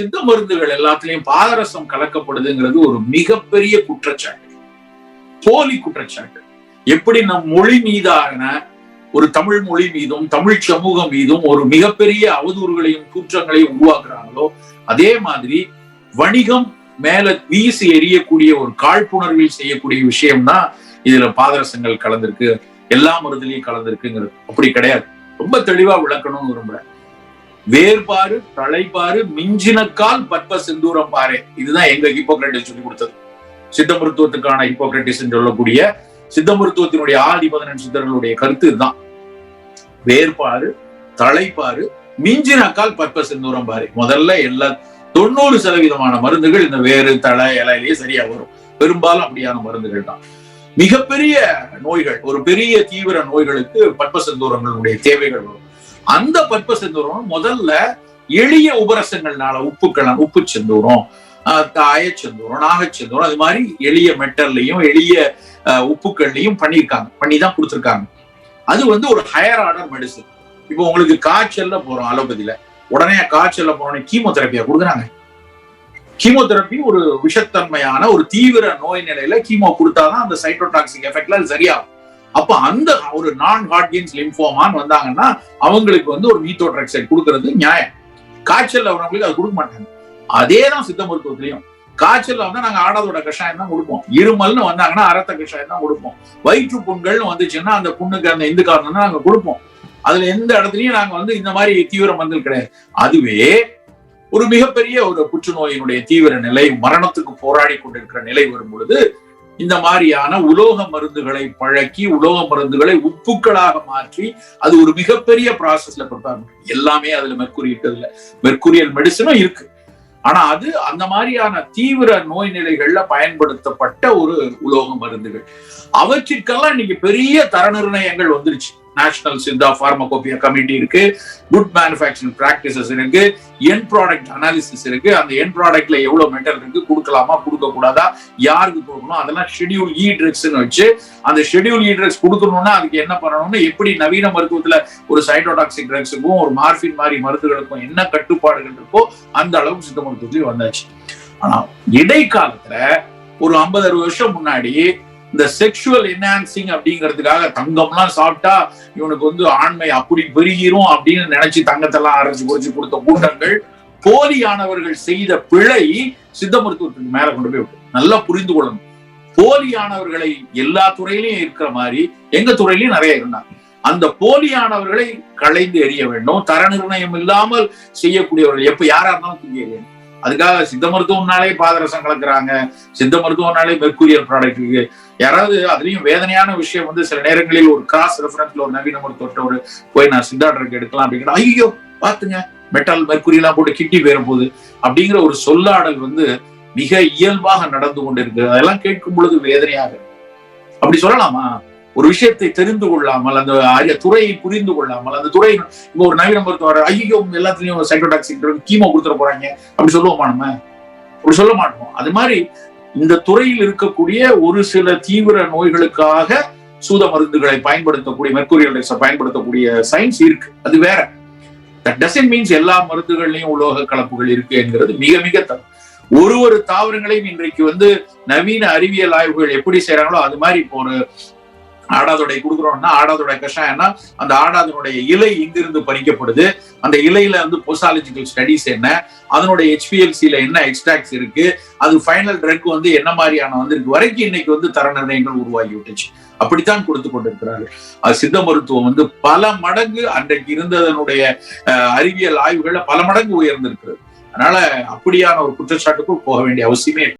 சித்த மருந்துகள் எல்லாத்துலயும் பாதரசம் கலக்கப்படுதுங்கிறது ஒரு மிகப்பெரிய குற்றச்சாட்டு. போலி குற்றச்சாட்டு. எப்படி நம் மொழி மீதான ஒரு தமிழ் மொழி மீதும் தமிழ் சமூகம் மீதும் ஒரு மிகப்பெரிய அவதூறுகளையும் குற்றங்களையும் உருவாக்குறாங்களோ அதே மாதிரி வணிகம் மேல வீசி எரியக்கூடிய ஒரு காழ்ப்புணர்வில் செய்யக்கூடிய விஷயம்னா இதுல பாதரசங்கள் கலந்திருக்கு எல்லா மருந்துலையும் கலந்திருக்குங்கிறது. அப்படி கிடையாது. ரொம்ப தெளிவா விளக்கணும்னு விரும்புறேன். வேர்பாரு தலைப்பாரு மிஞ்சினக்கால் பற்ப செந்தூரம் பாரு இதுதான் எங்க ஹிப்போக்ரட்டிஸ் சொல்லி கொடுத்தது. சித்த மருத்துவத்துக்கான ஹிப்போக்ரட்டிஸ் சொல்லக்கூடிய சித்த மருத்துவத்தினுடைய ஆதி பதினெண்டு சித்தர்களுடைய கருத்து இதுதான். வேர்பாரு தலைப்பாரு மிஞ்சினக்கால் பற்ப செந்தூரம் பாரு முதல்ல எல்லா தொண்ணூறு சதவீதமான மருந்துகள் இந்த வேறு தலை இலையிலேயே சரியா வரும். பெரும்பாலும் அப்படியான மருந்துகள் தான். மிகப்பெரிய நோய்கள் ஒரு பெரிய தீவிர நோய்களுக்கு பற்ப செந்தூரங்களுடைய தேவைகள் வரும். அந்த பற்ப செந்தூரம் முதல்ல எளிய உபரசங்கள்னால உப்புக்கள உப்பு செந்தூரம் அயச்செந்தூரம் நாகச்செந்தூரம் அது மாதிரி எளிய மெட்டர்லையும் எளிய உப்புக்கள்லையும் பண்ணியிருக்காங்க. பண்ணி தான் கொடுத்துருக்காங்க. அது வந்து ஒரு ஹையர் ஆர்டர் மெடிசன் இப்போ உங்களுக்கு காய்ச்சல்ல போறோம் அலோபதியில உடனே காய்ச்சல்ல போனோடனே கீமோதெரப்பியா கொடுக்குறாங்க. கீமோதெரப்பி ஒரு விஷத்தன்மையான ஒரு தீவிர நோய் நிலையில கீமோ கொடுத்தாதான் அந்த சைட்டோடாக்சிக் எஃபெக்ட்ல அது சரியாகும். அப்ப அந்த ஒரு நான் ஹாட்கின்ஸ் லிம்போமான்னு வந்தாங்கன்னா அவங்களுக்கு வந்து ஒரு மீத்தோட்ரெக்சைட் கொடுக்கறது நியாயம். காய்ச்சல் அவங்களுக்கு அது கொடுக்க மாட்டாங்க. அதே தான் சித்த மருத்துவத்திலையும். காய்ச்சல்ல வந்து நாங்க ஆடாதோட கஷாயம் தான் கொடுப்போம். இருமல்னு வந்தாங்கன்னா அரத்த கஷாயம் தான் கொடுப்போம். வயிற்று புண்கள்னு வந்துச்சுன்னா அந்த புண்ணுக்கு அந்த இந்து காரணம் நாங்க கொடுப்போம். அதுல எந்த இடத்துலயும் நாங்க வந்து இந்த மாதிரி தீவிர மருந்துகள் கிடையாது. அதுவே ஒரு மிகப்பெரிய ஒரு புற்றுநோயினுடைய தீவிர நிலை மரணத்துக்கு போராடி கொண்டிருக்கிற நிலை வரும் பொழுது இந்த மாதிரியான உலோக மருந்துகளை பழக்கி உலோக மருந்துகளை உப்புக்களாக மாற்றி அது ஒரு மிகப்பெரிய ப்ராசஸ்ல ப்ரிப்பேர் எல்லாமே அதுல மெர்க்குரி இருக்கிறதுல. மெர்க்குரியல் மெடிசனும் இருக்கு. ஆனா அது அந்த மாதிரியான தீவிர நோய் நிலைகள்ல பயன்படுத்தப்பட்ட ஒரு உலோக மருந்துகள். அவற்றிற்கெல்லாம் இன்னைக்கு பெரிய தர நிர்ணயங்கள் வந்துருச்சு. நேஷனல் சித்தா ஃபார்மகோபியா கமிட்டி இருக்கு. குட் மேனுஃபேக்சரிங் ப்ராக்டிசஸ் இருக்கு. என் ப்ராடக்ட் அனாலிசிஸ் இருக்கு. அந்த என் ப்ராடக்ட்ல எவ்வளவு மெட்டல் இருக்கு கொடுக்கலாமா கொடுக்க கூடாதா யாருக்கு கொடுக்கணும் அதெல்லாம் ஷெடியூல் இ ட்ரக்ஸ் வச்சு அந்த ஷெடியூல் இ ட்ரக்ஸ் கொடுக்கணும்னா அதுக்கு என்ன பண்ணணும்னு எப்படி நவீன மருத்துவத்துல ஒரு சைட்டோடாக்சிக் ட்ரக்ஸுக்கும் ஒரு மார்பின் மாதிரி மருந்துகளுக்கும் என்ன கட்டுப்பாடுகள் இருக்கோ அந்த அளவுக்கு சித்த மருத்துவத்திலையும் வந்தாச்சு. ஆனா இடைக்காலத்துல ஒரு ஐம்பது அறுபது வருஷம் முன்னாடி இந்த செக்ஷுவல் என்ஹான்சிங் அப்படிங்கிறதுக்காக தங்கம்லாம் சாப்பிட்டா இவனுக்கு வந்து ஆண்மை அப்படி பெருகிரும் அப்படின்னு நினைச்சு தங்கத்தெல்லாம் அரைச்சு குறிச்சு கொடுத்த கூட்டங்கள் போலியானவர்கள் செய்த பிழை சித்த மருத்துவத்துக்கு மேல கொண்டு போய் விட்டு நல்லா புரிந்து கொள்ளணும். போலியானவர்களை எல்லா துறையிலையும் இருக்கிற மாதிரி எங்க துறையிலயும் நிறைய இருந்தாங்க. அந்த போலியானவர்களை களைந்து எறிய வேண்டும். தர நிர்ணயம் இல்லாமல் செய்யக்கூடியவர்கள் எப்ப யாரா இருந்தாலும் தூக்கி எறியணும். அதுக்காக சித்த மருத்துவம்னாலே பாதரசம் கலக்குறாங்க. சித்த மருத்துவம்னாலே மெர்குரியல் ப்ராடக்ட் இருக்கு. யாராவது அதுலயும் வேதனையான விஷயம் வந்து சில நேரங்களில் ஒரு கிராஸ் ரெஃபரன்ஸ்ல ஒரு நவீன மருத்துவத்தை ஒரு போய் நான் சித்தா எடுக்கலாம் அப்படிங்கிற ஐயோ பாத்துங்க மெட்டால் மெர்குரி எல்லாம் போட்டு கிட்டி போயிடும் போகுது அப்படிங்கிற ஒரு சொல்லாடல் வந்து மிக இயல்பாக நடந்து கொண்டிருக்கு அதெல்லாம் கேட்கும் பொழுது வேதனையாக அப்படி சொல்லலாமா? ஒரு விஷயத்தை தெரிந்து கொள்ளாமல் அந்த அரிய துறையை புரிந்து கொள்ளாமல் அந்த துறை இப்போ ஒரு நவீன மருத்துவர் ஐயோ எல்லாத்துலயும் சைக்கோடாக்சின் கீமோ கொடுத்துட போறாங்க. அப்படி சொல்லுவோமா நம்ம? அப்படி சொல்ல மாட்டோம். அது மாதிரி இந்த துறையில் இருக்கக்கூடிய ஒரு சில தீவிர நோய்களுக்காக சூத மருந்துகளை பயன்படுத்தக்கூடிய மெர்குரியல் பயன்படுத்தக்கூடிய சயின்ஸ் இருக்கு. அது வேற. தட் டசன் மீன்ஸ் எல்லா மருந்துகள்லயும் உலோக கலப்புகள் இருக்கு என்கிறது மிக மிக தப்பு ஒரு ஒரு தாவரங்களையும் இன்றைக்கு வந்து நவீன அறிவியல் ஆய்வுகள் எப்படி செய்யறாங்களோ அது மாதிரி இப்போ ஒரு ஆடாதொடை கொடுக்குறோம்னா ஆடாதொடை கஷாயம்னா அந்த ஆடாதனுடைய இலை இங்கிருந்து பறிக்கப்படுது? அந்த இலையில வந்து பொசாலஜிக்கல் ஸ்டடிஸ் என்ன? அதனுடைய ஹெச்பிஎல்சியில என்ன எக்ஸ்ட்ராக்ட்ஸ் இருக்கு? அது ஃபைனல் ட்ரக் வந்து என்ன மாதிரியான வந்திருக்கு? வரைக்கும் இன்னைக்கு வந்து தர நிர்ணயங்கள் உருவாகி விட்டுச்சு. அப்படித்தான் கொடுத்து கொண்டிருக்கிறாரு. அது சித்த மருத்துவம் வந்து பல மடங்கு அன்றைக்கு இருந்ததனுடைய அறிவியல் ஆய்வுகள்ல பல மடங்கு உயர்ந்திருக்கிறது. அதனால அப்படியான ஒரு குற்றச்சாட்டுக்கும் போக வேண்டிய அவசியமே